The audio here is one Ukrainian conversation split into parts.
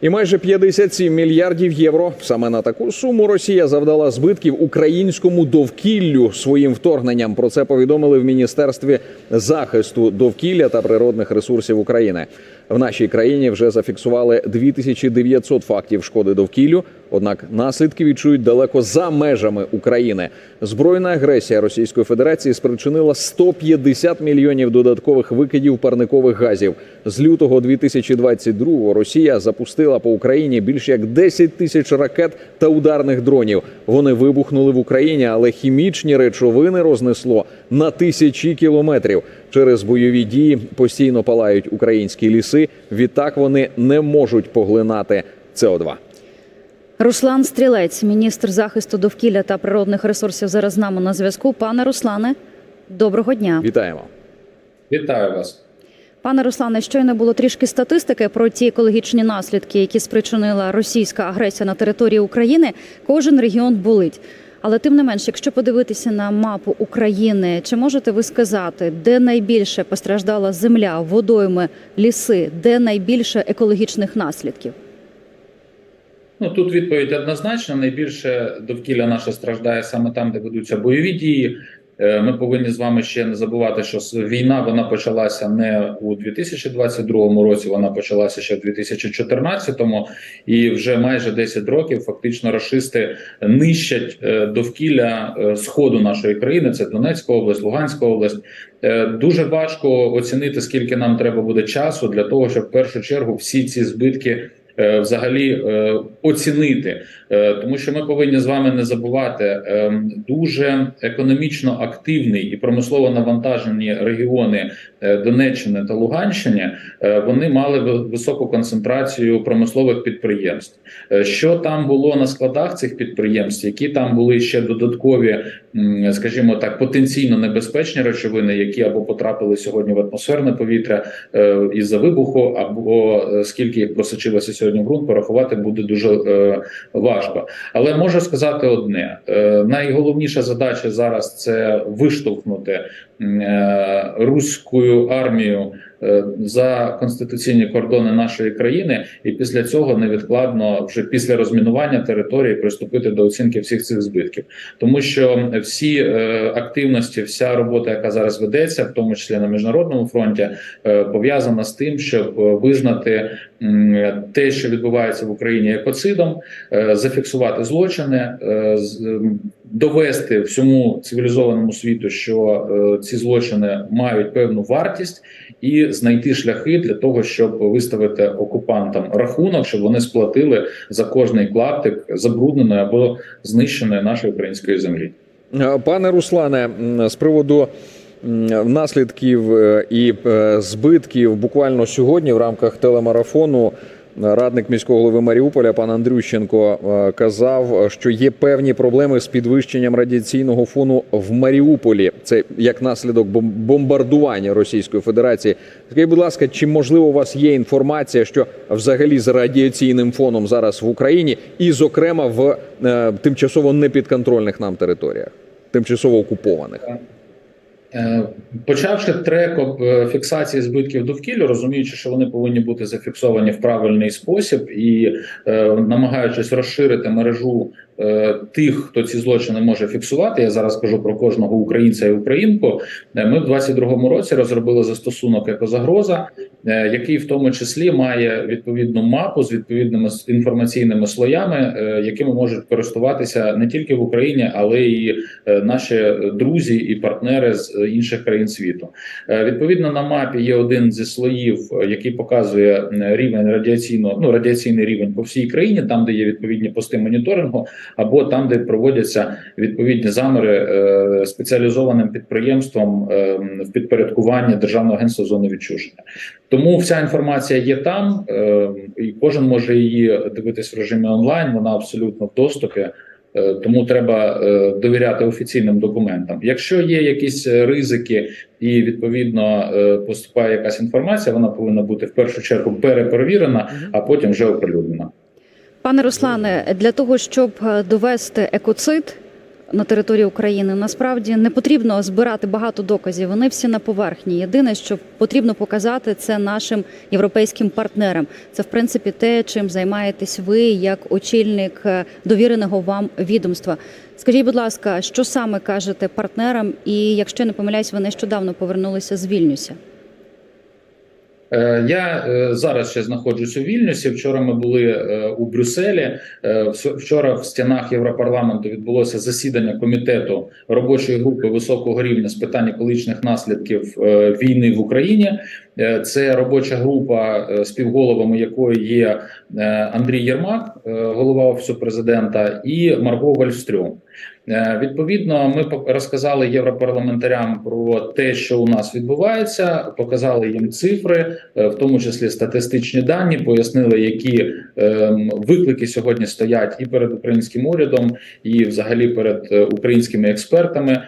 І майже 57 мільярдів євро. Саме на таку суму Росія завдала збитків українському довкіллю своїм вторгненням. Про це повідомили в міністерстві захисту довкілля та природних ресурсів України. В нашій країні вже зафіксували 2900 фактів шкоди довкіллю. Однак наслідки відчують далеко за межами України. Збройна агресія Російської Федерації спричинила 150 мільйонів додаткових викидів парникових газів. З лютого 2022 Росія запустила по Україні більш як 10 тисяч ракет та ударних дронів. Вони вибухнули в Україні, але хімічні речовини рознесло на тисячі кілометрів. Через бойові дії постійно палають українські ліси. Відтак вони не можуть поглинати СО2. Руслан Стрілець, міністр захисту довкілля та природних ресурсів, зараз з нами на зв'язку. Пане Руслане, доброго дня. Вітаємо. Вітаю вас. Пане Руслане, щойно було трішки статистики про ті екологічні наслідки, які спричинила російська агресія на території України. Кожен регіон болить. Але тим не менш, якщо подивитися на мапу України, чи можете ви сказати, де найбільше постраждала земля, водойми, ліси, де найбільше екологічних наслідків? Ну тут відповідь однозначна. Найбільше довкілля наше страждає саме там, де ведуться бойові дії. Е, Ми повинні з вами ще не забувати, що війна вона почалася не у 2022 році, вона почалася ще в 2014, і вже майже 10 років фактично рашисти нищать е, довкілля е, сходу нашої країни. Це Донецька область, Луганська область. Дуже важко оцінити, скільки нам треба буде часу для того, щоб в першу чергу всі ці збитки. Е, Взагалі е, оцінити, Е, тому що ми повинні з вами не забувати дуже економічно активний і промислово навантажені регіони Донеччини та Луганщини. Вони мали ви- високу концентрацію промислових підприємств. Що там було на складах цих підприємств, які там були ще додаткові, скажімо так, потенційно небезпечні речовини, які або потрапили сьогодні в атмосферне повітря е, із-за вибуху, або скільки їх просочилося сьогодні в ґрунт, порахувати буде дуже е, важко. Але можу сказати одне: е, найголовніша задача зараз це виштовхнути е, руську армію за конституційні кордони нашої країни, і після цього невідкладно, вже після розмінування території, приступити до оцінки всіх цих збитків, тому що всі е, активності, вся робота, яка зараз ведеться, в тому числі на міжнародному фронті, е, пов'язана з тим, щоб е, визнати те, що відбувається в Україні екоцидом, е, зафіксувати злочини, е, довести всьому цивілізованому світу, що е, ці злочини мають певну вартість, і знайти шляхи для того, щоб виставити окупантам рахунок, щоб вони сплатили за кожний клаптик забрудненої або знищеної нашої української землі. Е, Пане Руслане, з приводу наслідків е, і е, збитків буквально сьогодні в рамках телемарафону радник міського голови Маріуполя пан Андрющенко е, казав, що є певні проблеми з підвищенням радіаційного фону в Маріуполі. Це як наслідок бом- бомбардування Російської Федерації. Скажіть, будь ласка, чи можливо у вас є інформація, що взагалі з радіаційним фоном зараз в Україні, і, зокрема, в е, тимчасово непідконтрольних нам територіях, тимчасово окупованих? Е, Почавши трек е, фіксації збитків довкілля, розуміючи, що вони повинні бути зафіксовані в правильний спосіб, і е, намагаючись розширити мережу тих, хто ці злочини може фіксувати. Я зараз кажу про кожного українця і українку. е, Ми в 22-му році розробили застосунок екозагроза, е, який в тому числі має відповідну мапу з відповідними інформаційними слоями, е, якими можуть користуватися не тільки в Україні, але е, наші друзі і партнери з е, інших країн світу. Е, Відповідно, на мапі є один зі слоїв, е, який показує е, рівень радіаційного, ну радіаційний рівень по всій країні, там де є відповідні пости моніторингу, або там, де проводяться відповідні заміри е, спеціалізованим підприємством е, в підпорядкуванні Державного агентства зони відчуження. Тому вся інформація є там, е, і кожен може її дивитись в режимі онлайн. Вона абсолютно в доступі. Тому треба довіряти офіційним документам. Якщо є якісь ризики і відповідно поступає якась інформація, вона повинна бути в першу чергу переперевірена, а потім вже оприлюднена. Пане Руслане, для того, щоб е, довести екоцид, на території України. Насправді не потрібно збирати багато доказів. Вони всі на поверхні. Єдине, що потрібно показати, це нашим європейським партнерам. Це в принципі те, чим займаєтесь ви як очільник е, довіреного вам відомства. Скажіть, будь ласка, що саме кажете партнерам? І якщо я не помиляюсь, ви нещодавно повернулися з Вільнюся. Е, Я е, зараз ще знаходжусь у Вільнюсі. Вчора ми були е, у Брюсселі. Вчора в стінах Європарламенту відбулося засідання комітету робочої групи високого рівня з питань екологічних наслідків війни в Україні. Е, Це робоча група, е, співголовами якої є е, Андрій Єрмак, голова офісу президента, і Марго Вальстрьом. Е, Відповідно, ми розказали європарламентарям про те, що у нас відбувається, показали їм цифри, в тому числі статистичні дані, пояснили, які ем, виклики сьогодні стоять і перед українським урядом, і взагалі перед українськими експертами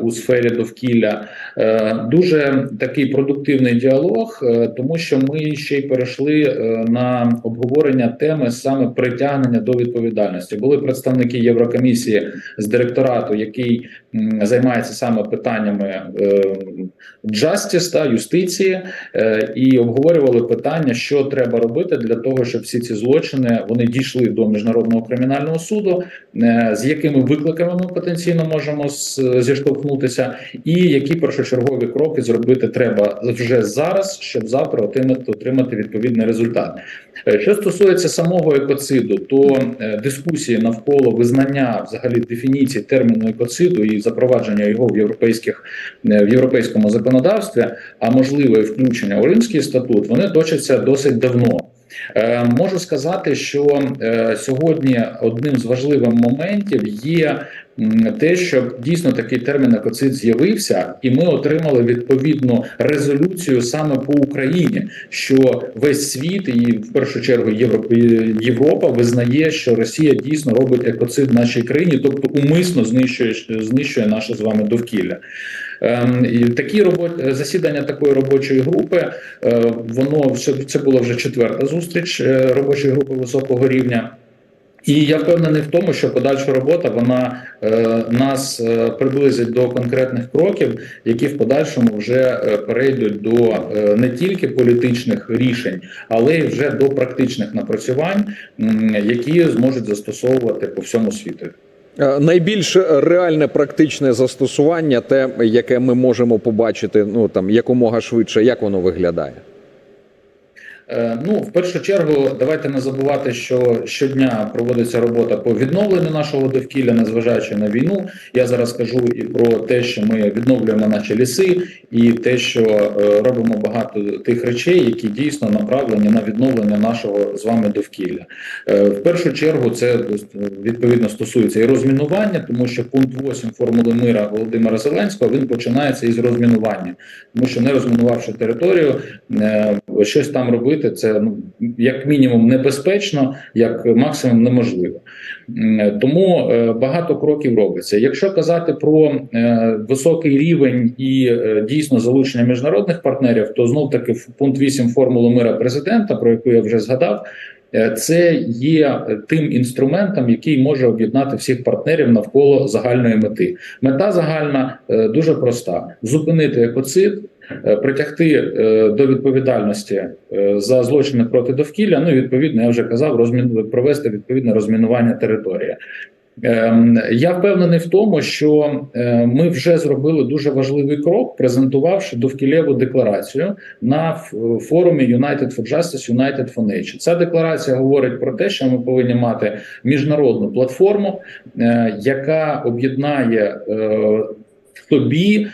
у сфері довкілля. Е, Дуже такий продуктивний діалог, е, тому що ми ще й перейшли е, на обговорення теми саме притягнення до відповідальності. Були представники Єврокомісії з директорату, який займається саме питаннями е, justice та юстиції, е, і обговорювали питання, що треба робити для того, щоб всі ці злочини вони дійшли до міжнародного кримінального суду, е, з якими викликами ми потенційно можемо зіштовхнутися, і які першочергові кроки зробити треба вже зараз, щоб завтра отримати, отримати відповідний результат. Е, Що стосується самого екоциду, то е, дискусії навколо визнання взагалі дефініції терміну екоциду і запровадження його в європейських е, в європейському законодавстві, а можливе включення у Римський статут, вони точаться досить давно. Можу сказати, що сьогодні одним з важливих моментів є те, що дійсно такий термін екоцид з'явився, і ми отримали відповідну резолюцію саме по Україні, що весь світ і в першу чергу Європа, Європа визнає, що Росія дійсно робить екоцид в нашій країні, тобто умисно знищує знищує наше з вами довкілля. Ем, такі робот... засідання такої робочої групи, е, воно це, це була вже четверта зустріч е, робочої групи високого рівня. І я впевнений в тому, що подальша робота вона е, нас е, приблизить до конкретних кроків, які в подальшому вже е, перейдуть до е, не тільки політичних рішень, але й вже до практичних напрацювань, м, які зможуть застосовувати по всьому світу. Е, Найбільш реальне практичне застосування, те, яке ми можемо побачити, ну там якомога швидше, як воно виглядає. Е, Ну, в першу чергу, давайте не забувати, що щодня проводиться робота по відновленню нашого довкілля, незважаючи на війну. Я зараз кажу і про те, що ми відновлюємо наші ліси, і те, що е, робимо багато тих речей, які дійсно направлені на відновлення нашого з вами довкілля. Е, В першу чергу це відповідно стосується і розмінування, тому що пункт 8 формули мира Володимира Зеленського він починається із розмінування, тому що не розмінувавши територію, щось там робити це ну як мінімум небезпечно, як максимум неможливо. Тому е, багато кроків робиться. Якщо казати про е, високий рівень і е, дійсно залучення міжнародних партнерів, то знов таки пункт 8 формули мира президента, про яку я вже згадав. е, Це є е, тим інструментом, який може об'єднати всіх партнерів навколо загальної мети. Мета загальна е, дуже проста: зупинити екоцид, е, притягти е, до відповідальності е, за злочини проти довкілля. Ну і відповідно, я вже казав, розмін провести відповідне розмінування території. Ем, Я впевнений в тому, що е, ми вже зробили дуже важливий крок, презентувавши довкіллєву декларацію на форумі United for Justice, United for Nature. Ця декларація говорить про те, що ми повинні мати міжнародну платформу, е, яка об'єднає е, в собі.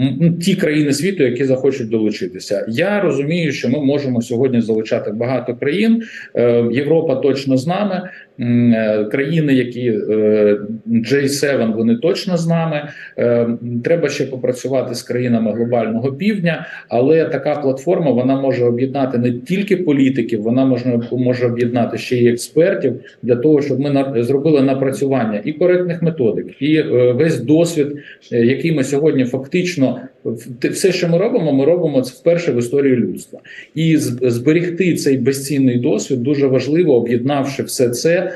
М, Ті країни світу, які захочуть долучитися, я розумію, що ми можемо сьогодні залучати багато країн. Е, Європа точно з нами. Е, Країни, які е, J7, вони точно з нами. Е, Треба ще попрацювати з країнами глобального півдня, але така платформа вона може об'єднати не тільки політиків, вона може, може об'єднати ще й експертів для того, щоб ми зробили напрацювання і коректних методик, і е, весь досвід, е, який ми сьогодні фактично все, що ми робимо, ми робимо це вперше в історії людства. І зберегти цей безцінний досвід дуже важливо, об'єднавши все це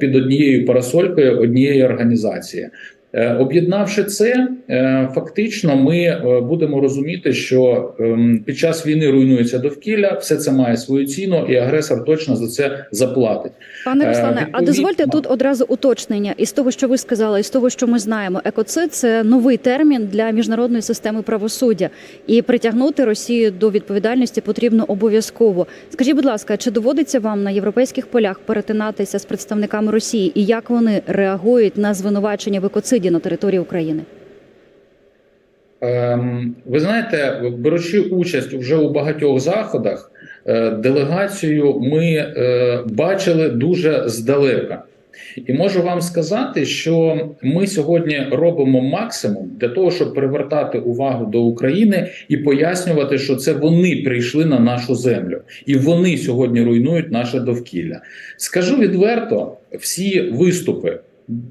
під однією парасолькою однієї організації. Е, Об'єднавши це, е, фактично, ми е, будемо розуміти, що ем, під час війни руйнується довкілля, все це має свою ціну, і агресор точно за це заплатить. Пане Руслане, а дозвольте тут одразу уточнення із того, що ви сказали, із того, що ми знаємо. Екоцид це новий термін для міжнародної системи правосуддя, і притягнути Росію до відповідальності потрібно обов'язково. Скажіть, будь ласка, чи доводиться вам на європейських полях перетинатися з представниками Росії, і як вони реагують на звинувачення в екоциді на території України? Ем, Ви знаєте, беручи участь вже у багатьох заходах, е, делегацію ми е, бачили дуже здалека. І можу вам сказати, що ми сьогодні робимо максимум для того, щоб привертати увагу до України і пояснювати, що це вони прийшли на нашу землю, і вони сьогодні руйнують наше довкілля. Скажу відверто, всі виступи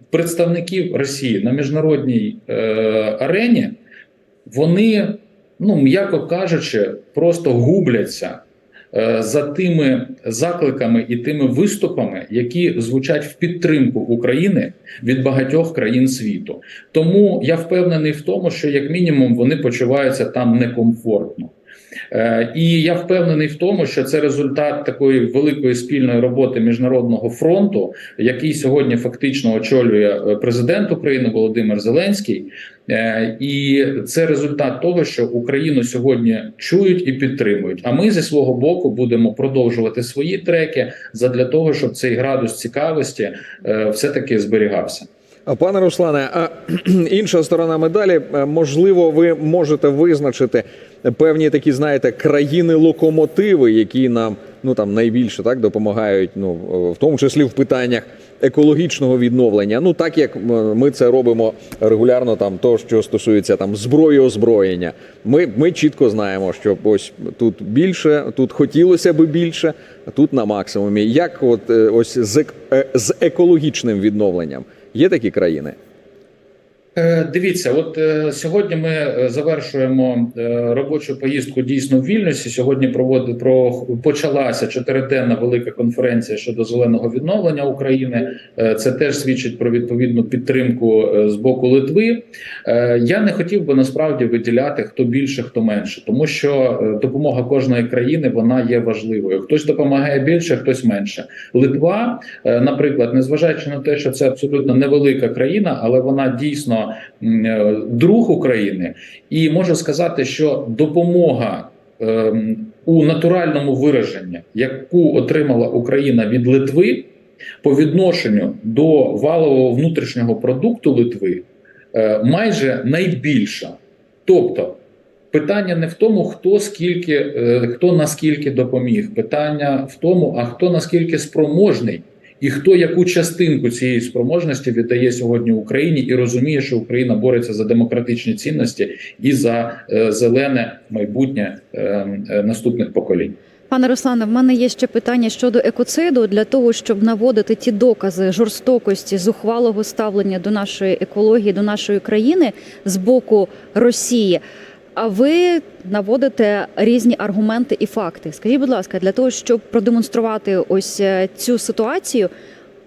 представників Росії на міжнародній е, арені вони, ну м'яко кажучи, просто губляться е, за тими закликами і тими виступами, які звучать в підтримку України від багатьох країн світу. Тому я впевнений в тому, що як мінімум вони почуваються там некомфортно. Е, І я впевнений в тому, що це результат такої великої спільної роботи міжнародного фронту, який сьогодні фактично очолює е, президент України Володимир Зеленський. Е, І це результат того, що Україну сьогодні чують і підтримують. А ми зі свого боку будемо продовжувати свої треки задля того, щоб цей градус цікавості все таки зберігався. Пане Руслане, а інша сторона медалі, е, можливо, ви можете визначити певні такі, знаєте, країни-локомотиви, які нам ну там найбільше так допомагають, ну в тому числі в питаннях екологічного відновлення. Ну так як ми це робимо регулярно, там то, що стосується там зброї озброєння. Ми, ми чітко знаємо, що ось тут більше, тут хотілося би більше, а тут на максимумі. Як от е, ось з, е, з екологічним відновленням є такі країни? Е, Дивіться, от е, сьогодні ми е, завершуємо робочу поїздку дійсно в Вільнюсі. Сьогодні проводить про почалася чотириденна велика конференція щодо зеленого відновлення України. Це теж свідчить про відповідну підтримку з боку Литви. Я не хотів би насправді виділяти хто більше, хто менше, тому що допомога кожної країни вона є важливою. Хтось допомагає більше, хтось менше. Литва, наприклад, незважаючи на те, що це абсолютно невелика країна, але вона дійсно е, друг України, і можу сказати, що допомога. ем, У натуральному вираженні, яку отримала Україна від Литви, по відношенню до валового внутрішнього продукту Литви, е, майже найбільша. Тобто, питання не в тому, хто скільки, е, хто наскільки допоміг. Питання в тому, а хто наскільки спроможний, і хто яку частинку цієї спроможності віддає сьогодні Україні і розуміє, що Україна бореться за демократичні цінності і за е, зелене майбутнє е, е, наступних поколінь. Пане Руслане, в мене є ще питання щодо екоциду для того, щоб наводити ті докази жорстокості, зухвалого ставлення до нашої екології, до нашої країни з боку Росії. А ви наводите різні аргументи і факти. Скажіть, будь ласка, для того, щоб продемонструвати ось е, цю ситуацію,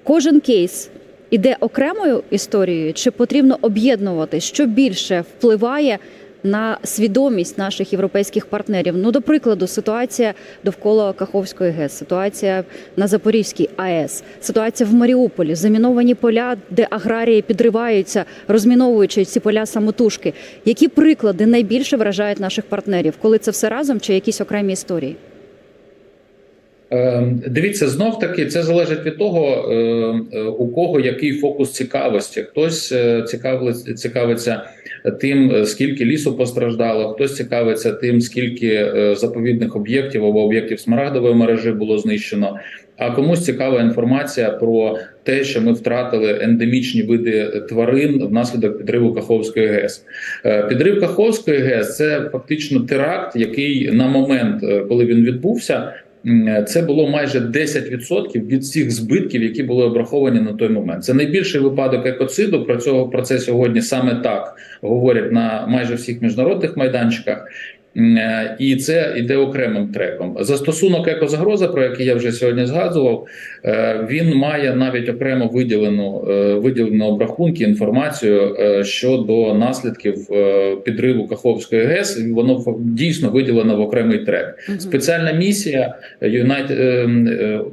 кожен кейс іде окремою історією, чи потрібно об'єднувати, що більше впливає на свідомість наших європейських партнерів. Ну, до прикладу, ситуація довкола Каховської ГЕС, ситуація на Запорізькій АЕС, ситуація в Маріуполі, заміновані поля, де аграрії підриваються, розміновуючи ці поля самотужки. Які приклади найбільше вражають наших партнерів, коли це все разом чи якісь окремі історії? Е, Дивіться, знов таки це залежить від того, е, е, у кого який фокус цікавості. Хтось е, цікавиться, тим, е, скільки лісу постраждало, хтось цікавиться тим, скільки заповідних об'єктів або об'єктів смарагдової мережі було знищено. А комусь цікава інформація про те, що ми втратили ендемічні види тварин внаслідок підриву Каховської ГЕС. Підрив Каховської ГЕС це фактично теракт, який на момент, коли він відбувся, це було майже 10% від всіх збитків, які були обраховані на той момент. Це найбільший випадок екоциду. Про цього про це сьогодні саме так говорять на майже всіх міжнародних майданчиках. Е, І це йде окремим треком. Застосунок екозагроза, про який я вже сьогодні згадував, е, він має навіть окремо виділену е, виділену обрахунки інформацію щодо наслідків підриву Каховської ГЕС. Воно дійсно виділено в окремий трек. Спеціальна місія United,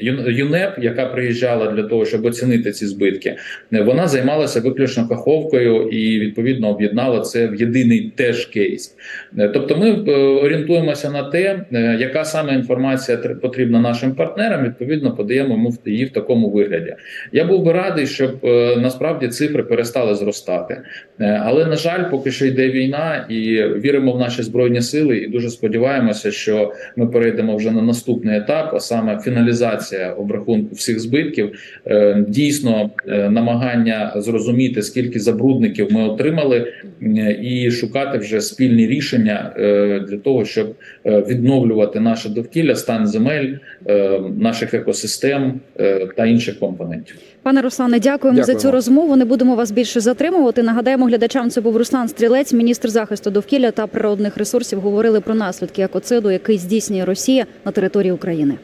ЮНЕП, яка приїжджала для того, щоб оцінити ці збитки, е, вона займалася виключно каховкою і відповідно об'єднала це в єдиний теж кейс. Е, Тобто, ми е, орієнтуємося на те, яка саме інформація потрібна нашим партнерам. Відповідно, подаємо її в такому вигляді. Я був би радий, щоб насправді цифри перестали зростати. Але на жаль, поки що йде війна, і віримо в наші збройні сили, і дуже сподіваємося, що ми перейдемо вже на наступний етап, а саме фіналізація обрахунку всіх збитків. Е, Дійсно, е, намагання зрозуміти, скільки забрудників ми отримали, е, і шукати вже спільні рішення для того, щоб відновлювати наше довкілля, стан земель, наших екосистем та інших компонентів. Пане Руслане, дякуємо, за цю розмову. Не будемо вас більше затримувати. Нагадаємо глядачам, це був Руслан Стрілець, міністр захисту довкілля та природних ресурсів. Говорили про наслідки екоциду, який здійснює Росія на території України.